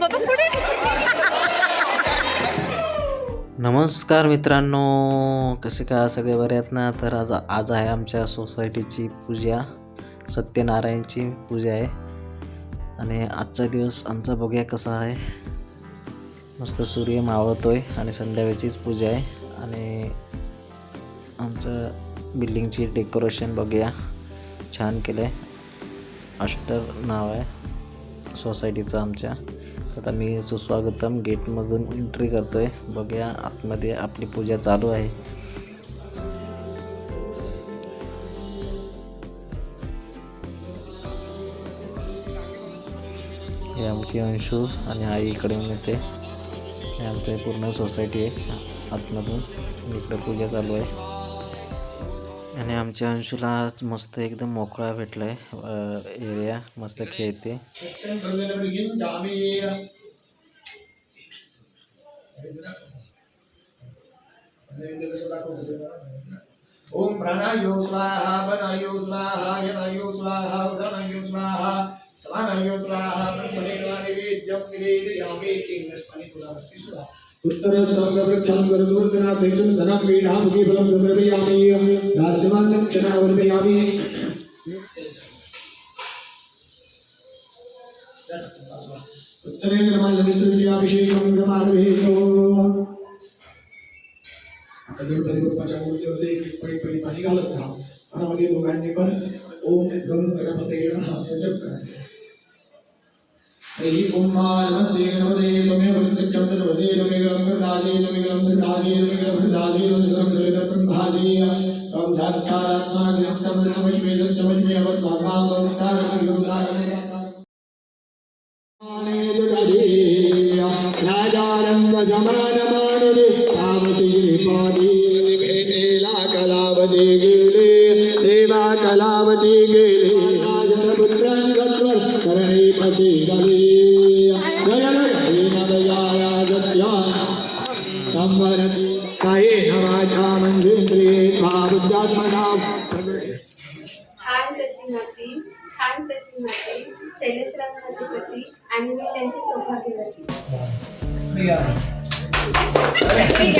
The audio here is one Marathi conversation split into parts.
बाबा पुढे नमस्कार मित्रांनो. कसे का सगळे बरे आहेत ना? तर आज आज आहे आमच्या सोसायटीची पूजा. सत्यनारायणची पूजा आहे. आणि आजचा दिवस आमचा बघूया कसा आहे. मस्त सूर्य मावळतो आहे आणि संध्याकाळचीच पूजा आहे. आणि आमच्या बिल्डिंगची डेकोरेशन बघूया. छान केलं आहे अष्टर नाव आहे सोसायटीचं आमच्या. आता मी सुस्वागतम गेटमधून एंट्री करतो आहे बघूया आतमध्ये आपली पूजा चालू आहे. हे आमची अंशू आणि आई इकडे येते. हे आमचं पूर्ण सोसायटी आहे. आतमधून इकडे पूजा चालू आहे. आणि आमच्या अंशूला आज मस्त एकदम मोकळा भेटला आहे एरिया मस्त खेळते. ओम प्राणायो स्वाहा बनायो स्वाहा यनायो स्वाहा स्वाहा. समानायो स्वाहा प्रतिमनेकलानि वेद्यं निवेदयामि तिङ्गस्मनि पुरावस्ति सुधा उत्तरसर्गवृक्षं गुरुदूर्धनाथेक्षं धनं पीठामुखी फलं समर्पयामि दास्यमानं क्षणावर्पयामि उत्तरे निर्माल्यविसृज्याभिषेकं गमानवेतो आता गणपती बाप्पाच्या मूर्तीवरती एक पळी पळी पाणी घालत राहा दोघांनी पण ओम गम गणपते हा. सजग करायचं हरी ओम नमस्ते नमते तमे वंतक्षं तनवसे तमे गलं तमे गलं तमे गलं तमे सर्वं गलं ओम साक्षात्मा जगतं नमस्मे सत्यमस्मे अवत्वात्मा भक्तारं गुरुदारं राजानंद जमान तामसी श्रीपादी भेटेला कलावती गेले देवा कलावती गेले करणे पशी सौभाग्यवती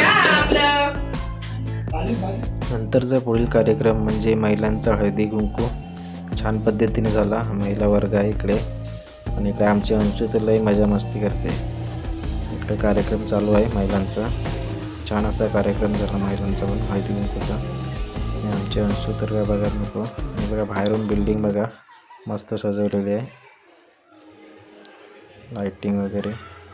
नंतरचा पुढील कार्यक्रम म्हणजे महिलांचा हळदी कुंकू. छान पद्धतीने झाला. महिला वर्ग आहे इकडे. आणि इकडे आमची अंशू तर लई मजा मस्ती करते. इकडे कार्यक्रम चालू आहे महिलांचा. छान असा कार्यक्रम झाला महिलांचा पण हळदी कुंकूचा. आणि आमची अंशू तर काय बघा नको. आणि बघा बाहेरून बिल्डिंग बघा. मस्त सजवलेली आहे. लाईटिंग वगैरे.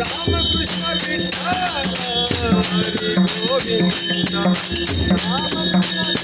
Ram Krishna Vidya Hari Govinda Ram Krishna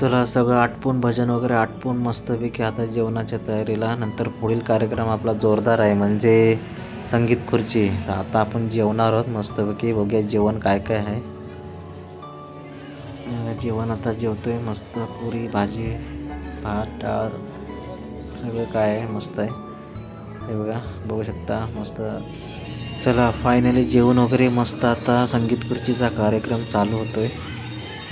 चला सगळं आटपून भजन वगैरे आटपून मस्तपैकी आता जेवणाच्या तयारीला. नंतर पुढील कार्यक्रम आपला जोरदार आहे म्हणजे संगीत खुर्ची. तर आता आपण जेवणार आहोत मस्तपैकी. बघूया जेवण काय काय आहे. जेवण आता जेवतोय मस्त पुरी भाजी भात डाळ सगळं काय आहे मस्त आहे. हे बघा बघू शकता मस्त. चला फायनली जेवण वगैरे मस्त आता. संगीत खुर्चीचा कार्यक्रम चालू होतोय.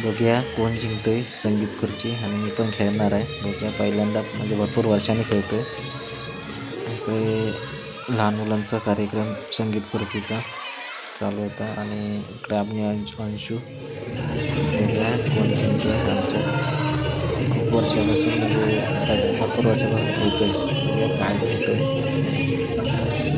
बघूया कोण जिंकतोय. संगीत खुर्ची आणि मी पण खेळणार आहे. बघूया पहिल्यांदा म्हणजे भरपूर वर्षाने खेळतो इकडे लहान मुलांचा कार्यक्रम संगीत खुर्चीचा चालू होता आणि इकडे आम्ही अंशू अंशू. बघूया कोण जिंकतोय आमच्या. खूप वर्षापासून म्हणजे भरपूर वर्षापासून खेळतो आहे काय खेळतो आहे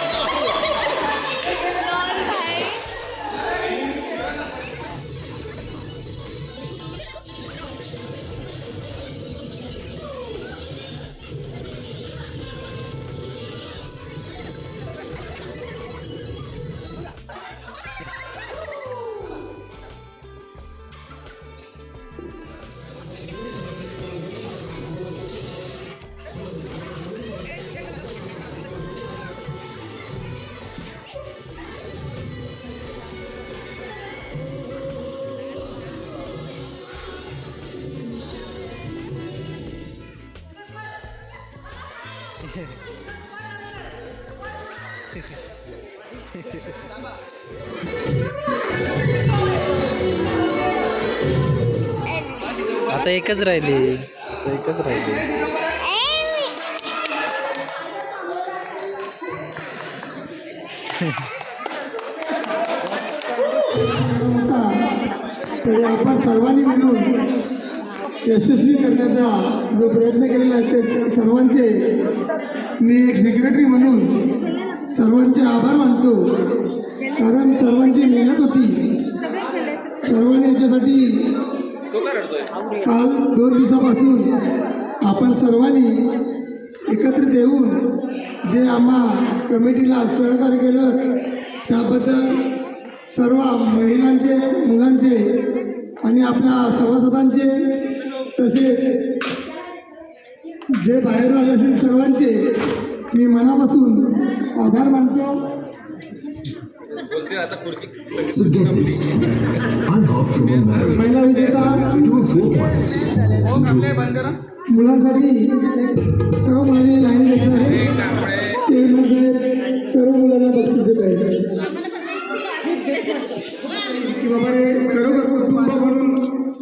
आता एकच राहिली. एकच राहिली. तरी आपण सर्वांनी मिळून यशस्वी करण्याचा जो प्रयत्न केलेला आहे ते सर्वांचे मी एक सेक्रेटरी म्हणून सर्वांचे आभार मानतो. कारण सर्वांची मेहनत होती. सर्वांनी याच्यासाठी काल दोन दिवसापासून आपण सर्वांनी एकत्रित येऊन जे आम्हा कमिटीला सहकार्य केलं त्याबद्दल सर्व महिलांचे मुलांचे आणि आपल्या सभासदांचे तसेच जे बाहेरून आले असेल सर्वांचे मी मनापासून आभार मानतो. महिला विजेता. मुलांसाठी एक सर्व मुलांनी लाईन घेतलं आहे. चेअरमन साहेब सर्व मुलांना बक्षीस देत आहे किंवा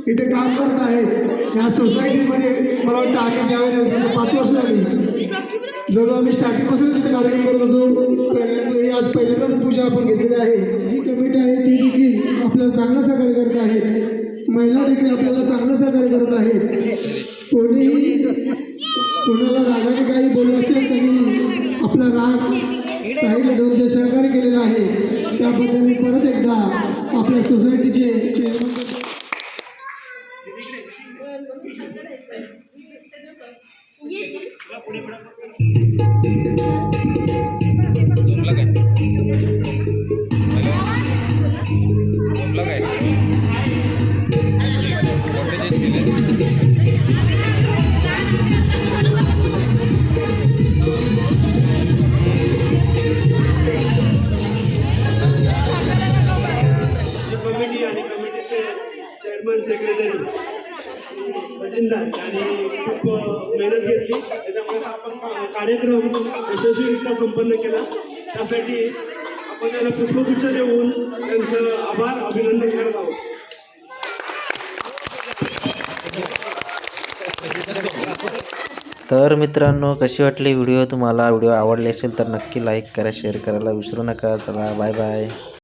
इथे काम करत आहेत या सोसायटीमध्ये मला वाटतं आम्ही ज्यावेळेस होतो, पाच वर्ष झाली जवळ आम्ही स्टार्टिंगपासून तिथे कार्यक्रम करत होतो. पहिल्यांदा आज पहिल्यांदाच पूजा आपण घेतलेली आहे. जी कमिटी आहे ती देखील आपल्याला चांगलं सहकार्य करत आहे. महिला देखील आपल्याला चांगलं सहकार्य करत आहेत कोणीही कोणाला रागाने काही बोललं असेल तरी आपला राग साईडला ठेवून जे सहकार्य केलेलं आहे. त्याबद्दल मी परत एकदा आपल्या सोसायटीचे कार्यक्रम यशस्वीरित्या संपन्न केला. त्यासाठी आपण त्याला पुष्पगुच्छ देऊन त्यांचं आभार अभिनंदन करत आहोत. तर मित्रांनो कशी वाटली व्हिडिओ? तुम्हाला व्हिडिओ आवडली असेल तर नक्की लाईक करा शेअर करायला विसरू नका. चला बाय बाय